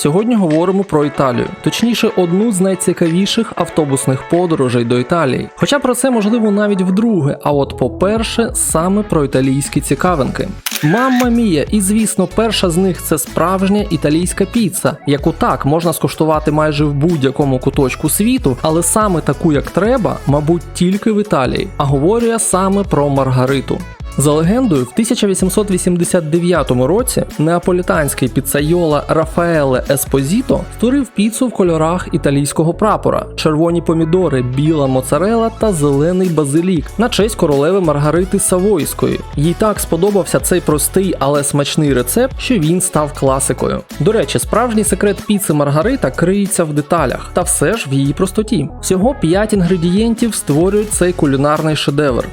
Сьогодні говоримо про Італію, точніше, одну з найцікавіших автобусних подорожей до Італії. Хоча про це можливо навіть вдруге. А от по-перше, саме про італійські цікавинки. Мамма мія, і звісно, перша з них це справжня італійська піца, яку так можна скуштувати майже в будь-якому куточку світу, але саме таку, як треба, мабуть, тільки в Італії. А говорю я саме про Маргариту. За легендою, в 1889 році неаполітанський піцайола Рафаеле Еспозіто створив піцу в кольорах італійського прапора: червоні помідори, біла моцарела та зелений базилік на честь королеви Маргарити Савойської. Їй так сподобався цей простий, але смачний рецепт, що він став класикою. До речі, справжній секрет піци Маргарита криється в деталях, та все ж в її простоті. Всього 5 інгредієнтів створюють цей кулінарний шедевр.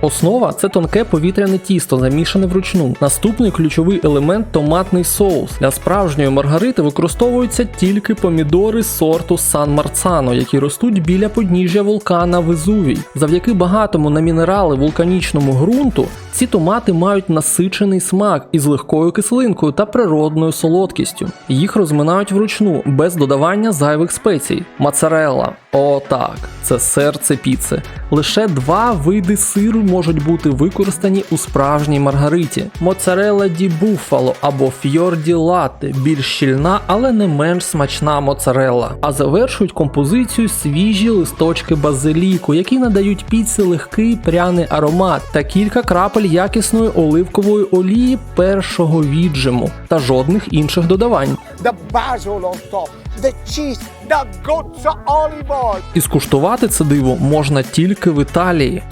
Основа це тонке повітряне тісто, замішане вручну. Наступний ключовий елемент томатний соус. Для справжньої маргарити використовуються тільки помідори сорту Сан Марцано, які ростуть біля подніжжя вулкана Везувій. Завдяки багатому на мінерали вулканічному ґрунту ці томати мають насичений смак із легкою кислинкою та природною солодкістю. Їх розминають вручну без додавання зайвих спецій. Моцарелла. О, так, це серце піци. Лише два види сиру можуть бути використані у справжній маргариті: моцарелла ді буфало або фьорді латте, більш щільна, але не менш смачна моцарелла. А завершують композицію свіжі листочки базиліку, які надають піці легкий пряний аромат та кілька крапель якісної оливкової олії першого віджиму та жодних інших додавань. The cheese, the gozza olive oil. І скуштувати це диво можна тільки в Італії.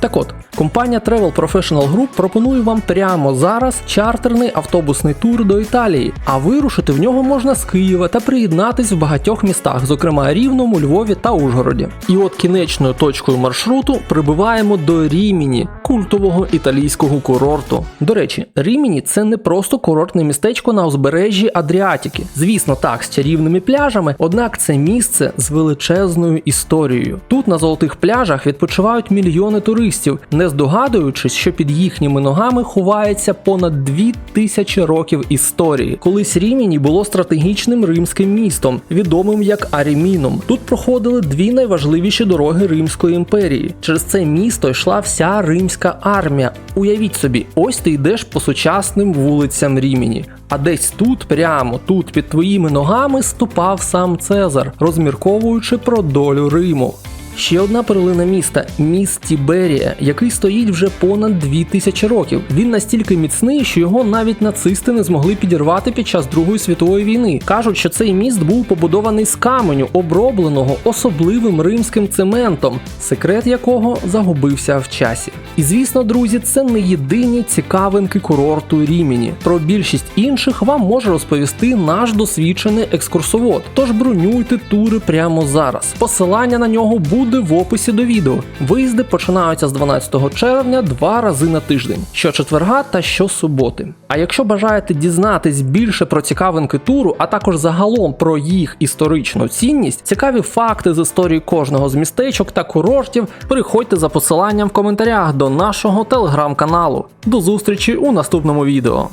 Так от, компанія Travel Professional Group пропонує вам прямо зараз чартерний автобусний тур до Італії, а вирушити в нього можна з Києва та приєднатись в багатьох містах, зокрема Рівному, Львові та Ужгороді. І от кінечною точкою маршруту прибуваємо до Ріміні, культового італійського курорту. До речі, Ріміні це не просто курортне містечко на узбережжі Адріатики. Звісно, так, з чарівними пляжами, однак це місце з величезною історією. Тут на золотих пляжах відпочивають мільйони туристів, не здогадуючись, що під їхніми ногами ховається понад дві тисячі років історії. Колись Ріміні було стратегічним римським містом, відомим як Аріміном. Тут проходили дві найважливіші дороги Римської імперії. Через це місто йшла вся римська армія. Уявіть собі, ось ти йдеш по сучасним вулицям Ріміні. А десь тут, прямо тут, під твоїми ногами, ступав сам Цезар, розмірковуючи про долю Риму. Ще одна перлина міста міст Тіберія, який стоїть вже понад 2000 років. Він настільки міцний, що його навіть нацисти не змогли підірвати під час Другої світової війни. Кажуть, що цей міст був побудований з каменю, обробленого особливим римським цементом, секрет якого загубився в часі. І звісно, друзі, це не єдині цікавинки курорту Рімені. Про більшість інших вам може розповісти наш досвідчений екскурсовод. Тож бронюйте тури прямо зараз. Посилання на нього буде в описі до відео. Виїзди починаються з 12 червня два рази на тиждень, щочетверга та щосуботи. А якщо бажаєте дізнатись більше про цікавинки туру, а також загалом про їх історичну цінність, цікаві факти з історії кожного з містечок та курортів, переходьте за посиланням в коментарях до нашого телеграм-каналу. До зустрічі у наступному відео.